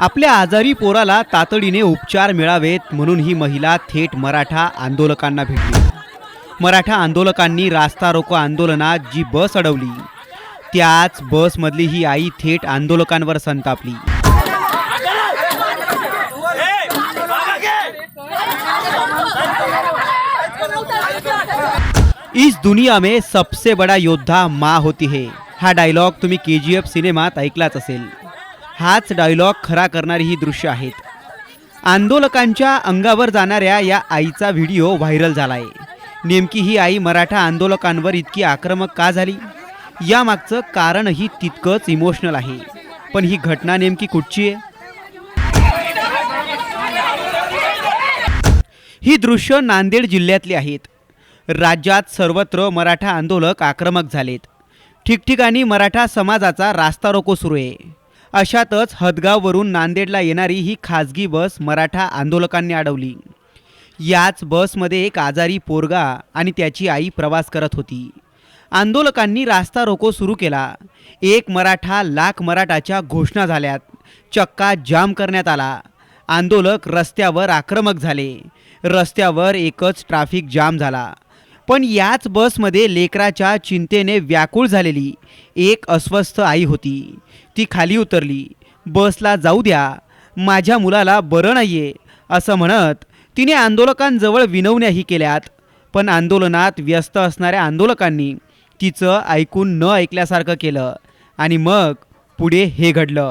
आपल्या आजारी पोराला तातडीने उपचार मिळावेत म्हणून ही महिला थेट मराठा आंदोलकांना भेटली. मराठा आंदोलकांनी रास्ता रोको आंदोलनात जी बस अडवली त्याच बसमधली ही आई थेट आंदोलकांवर संतापली. इस दुनिया में सबसे बड़ा योद्धा माँ होती है। हा डायलॉग तुम्ही के जी एफ सिनेमात ऐकलाच असेल. हाच डायलॉग खरा करणारी ही दृश्य आहेत. आंदोलकांच्या अंगावर जाणाऱ्या या आईचा व्हिडिओ व्हायरल झालाय. नेमकी ही आई मराठा आंदोलकांवर इतकी आक्रमक का झाली? यामागचं कारणही तितकंच इमोशनल आहे. पण ही घटना नेमकी कुठची आहे? ही दृश्य नांदेड जिल्ह्यातली आहेत. राज्यात सर्वत्र मराठा आंदोलक आक्रमक झालेत. ठिकठिकाणी मराठा समाजाचा रास्ता रोको सुरू आहे. अशातच हदगाववरून नांदेडला येणारी ही खाजगी बस मराठा आंदोलकांनी अडवली. याच बसमध्ये एक आजारी पोरगा आणि त्याची आई प्रवास करत होती. आंदोलकांनी रास्ता रोको सुरू केला. एक मराठा लाख मराठाच्या घोषणा झाल्यात. चक्का जाम करण्यात आला. आंदोलक रस्त्यावर आक्रमक झाले. रस्त्यावर एकच ट्रॅफिक जाम झाला. पण याच बसमध्ये लेकराच्या चिंतेने व्याकुळ झालेली एक अस्वस्थ आई होती. ती खाली उतरली. बसला जाऊ द्या. माझ्या मुलाला बरं नाही आहे असं म्हणत तिने आंदोलकांजवळ विनवण्याही केल्यात. पण आंदोलनात व्यस्त असणाऱ्या आंदोलकांनी तिचं ऐकून न ऐकल्यासारखं केलं आणि मग पुढे हे घडलं.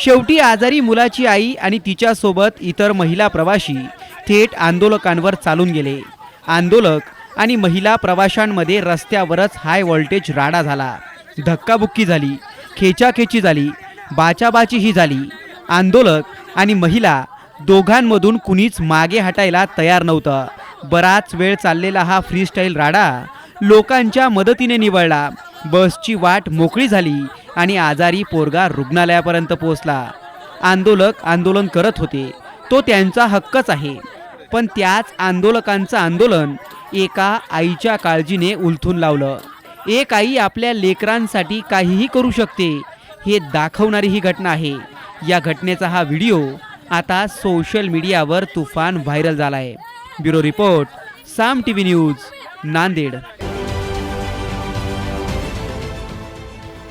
शेवटी आजारी मुलाची आई आणि तिच्यासोबत इतर महिला प्रवाशी थेट आंदोलकांवर चालून गेले. आंदोलक आणि महिला प्रवाशांमध्ये रस्त्यावरच हाय व्होल्टेज राडा झाला. धक्काबुक्की झाली खेचाखेची झाली बाचाबाचीही झाली. आंदोलक आणि महिला दोघांमधून कुणीच मागे हटायला तयार नव्हतं. बराच वेळ चाललेला हा फ्रीस्टाईल राडा लोकांच्या मदतीने निवळला. बसची वाट मोकळी झाली आणि आजारी पोरगा रुग्णालयापर्यंत पोहोचला. आंदोलक आंदोलन करत होते. तो त्यांचा हक्कच आहे. पण त्याच आंदोलकांचं आंदोलन एका आईच्या काळजीने उलथून लावलं. एक आई आपल्या लेकरांसाठी काहीही करू शकते हे दाखवणारी ही घटना आहे. या घटनेचा हा व्हिडिओ आता सोशल मीडियावर तुफान व्हायरल झाला आहे bureau report Saam T V news Nanded.